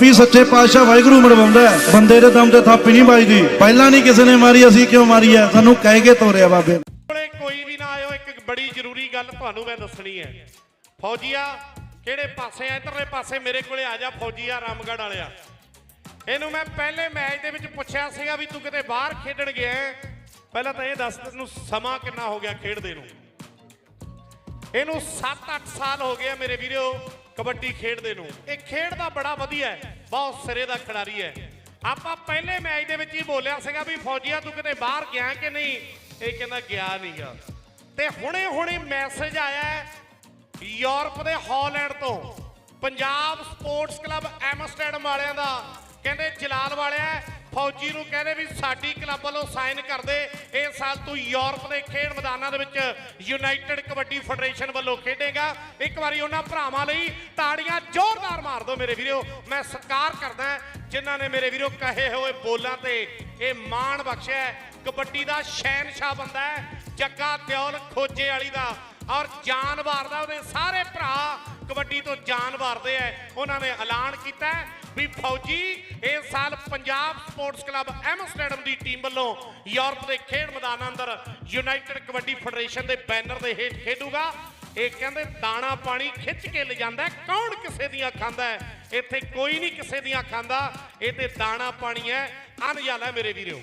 ਵੀ ਸੱਚੇ ਪਾਤਸ਼ਾਹ ਵਾਹਿਗੁਰੂ ਮਰਵਾਉਂਦਾ ਹੈ। ਬੰਦੇ ਦੇ ਦਮ ਤੇ ਥਾਪੀ ਨਹੀਂ ਵੱਜਦੀ। ਪਹਿਲਾਂ ਨਹੀਂ ਕਿਸੇ ਨੇ ਮਾਰੀ, ਅਸੀਂ ਕਿਉਂ ਮਾਰੀ ਹੈ? ਸਾਨੂੰ ਕਹਿ ਕੇ ਤੋਰਿਆ ਬਾਬੇ। ਕੋਲੇ ਕੋਈ ਵੀ ਨਾ ਆਇਓ, ਇੱਕ ਬੜੀ ਜ਼ਰੂਰੀ ਗੱਲ ਤੁਹਾਨੂੰ ਮੈਂ ਦੱਸਣੀ ਹੈ। ਫੌਜੀਆ, ਕਿਹੜੇ ਪਾਸੇ ਆ? ਇਧਰਲੇ ਪਾਸੇ ਮੇਰੇ ਕੋਲੇ ਆ ਜਾ, ਫੌਜੀਆ, ਰਾਮਗੜ੍ਹ ਵਾਲਿਆ। ਇਹਨੂੰ ਮੈਂ ਪਹਿਲੇ ਮੈਚ ਦੇ ਵਿੱਚ ਪੁੱਛਿਆ ਸੀਗਾ ਵੀ ਤੂੰ ਕਿਤੇ ਬਾਹਰ ਖੇਡਣ ਗਿਆ ਪਹਿਲਾਂ ਤਾਂ ਇਹ ਦੱਸ, ਤੈਨੂੰ ਸਮਾਂ ਕਿੰਨਾ ਹੋ ਗਿਆ ਖੇਡਦੇ ਨੂੰ? ਇਹਨੂੰ 7-8 ਸਾਲ ਹੋ ਗਏ ਮੇਰੇ ਵੀਰੋ। ਕਬੱਡੀ ਖੇਡਦੇ ਨੂੰ। ਇਹ ਖੇਡ ਦਾ ਬੜਾ ਵਧੀਆ ਹੈ, ਬਹੁਤ ਸਿਰੇ ਦਾ ਖਿਡਾਰੀ ਹੈ। ਆਪਾਂ ਪਹਿਲੇ ਮੈਚ ਦੇ ਵਿੱਚ ਹੀ ਬੋਲਿਆ ਸੀਗਾ ਵੀ ਫੌਜੀਆ ਤੂੰ ਕਿਤੇ ਬਾਹਰ ਗਿਆ ਕਿ ਨਹੀਂ? ਇਹ ਕਹਿੰਦਾ ਗਿਆ ਨਹੀਂਗਾ ਤੇ ਹੁਣੇ ਹੁਣੇ ਮੈਸੇਜ ਆਇਆ ਯੂਰਪ ਦੇ ਹਾਲੈਂਡ ਤੋਂ। ਪੰਜਾਬ ਸਪੋਰਟਸ ਕਲੱਬ ਐਮਸਟਰਡਮ ਵਾਲਿਆਂ ਦਾ। ਕਹਿੰਦੇ ਜਲਾਲ ਵਾਲਿਆ ਫੌਜੀ ਨੂੰ ਕਹਿੰਦੇ ਵੀ ਸਾਡੀ ਕਲੱਬ ਵੱਲੋਂ ਸਾਈਨ ਕਰ ਦੇ। ਇਸ ਸਾਲ ਤੂੰ ਯੂਰਪ ਦੇ ਖੇਡ ਮੈਦਾਨਾਂ ਦੇ ਵਿੱਚ ਯੂਨਾਈਟਿਡ ਕਬੱਡੀ ਫੈਡਰੇਸ਼ਨ ਵੱਲੋਂ ਖੇਡੇਗਾ। ਇੱਕ ਵਾਰੀ ਉਹਨਾਂ ਭਰਾਵਾਂ ਲਈ ਤਾੜੀਆਂ ਜ਼ੋਰਦਾਰ ਮਾਰ ਦਿਓ ਮੇਰੇ ਵੀਰੋ। ਮੈਂ ਸਤਿਕਾਰ ਕਰਦਾ ਜਿਨ੍ਹਾਂ ਨੇ ਮੇਰੇ ਵੀਰੋ ਕਹੇ ਹੋਏ ਬੋਲਾਂ ਤੇ ਇਹ ਮਾਣ ਬਖਸ਼ਿਆ ਕਬੱਡੀ ਦਾ ਸ਼ਹਿਨशाह ਬੰਦਾ ਹੈ, ਜੱਗਾ ਦਿਓਲ ਖੋਜੇ ਵਾਲੀ ਦਾ। ਔਰ ਜਾਨ ਵਾਰਦਾ ਉਹਦੇ ਸਾਰੇ ਭਰਾ ਕਬੱਡੀ ਤੋਂ ਜਾਨ ਵਾਰਦੇ ਐ ਉਹਨਾਂ ਨੇ ਐਲਾਨ ਕੀਤਾ ਵੀ ਫੌਜੀ ਇਸ ਸਾਲ ਪੰਜਾਬ ਸਪੋਰਟਸ ਕਲੱਬ ਐਮਸਟਰਡਮ ਦੀ ਟੀਮ ਵੱਲੋਂ ਯੂਰਪ ਦੇ ਖੇਡ ਮੈਦਾਨਾਂ ਅੰਦਰ ਯੂਨਾਈਟਿਡ ਕਬੱਡੀ ਫੈਡਰੇਸ਼ਨ ਦੇ ਬੈਨਰ ਦੇ ਹੇਠ ਖੇਡੂਗਾ। ਇਹ ਕਹਿੰਦੇ ਦਾਣਾ ਪਾਣੀ ਖਿੱਚ ਕੇ ਲਿਜਾਂਦਾ ਕੌਣ ਕਿਸੇ ਦੀਆਂ ਖਾਂਦਾ ਹੈ? ਇੱਥੇ ਕੋਈ ਨਹੀਂ ਕਿਸੇ ਦੀਆਂ ਖਾਂਦਾ। ਇਹ ਤੇ ਦਾਣਾ ਪਾਣੀ ਹੈ। ਅਨਜਾਲਾ ਮੇਰੇ ਵੀਰੋ।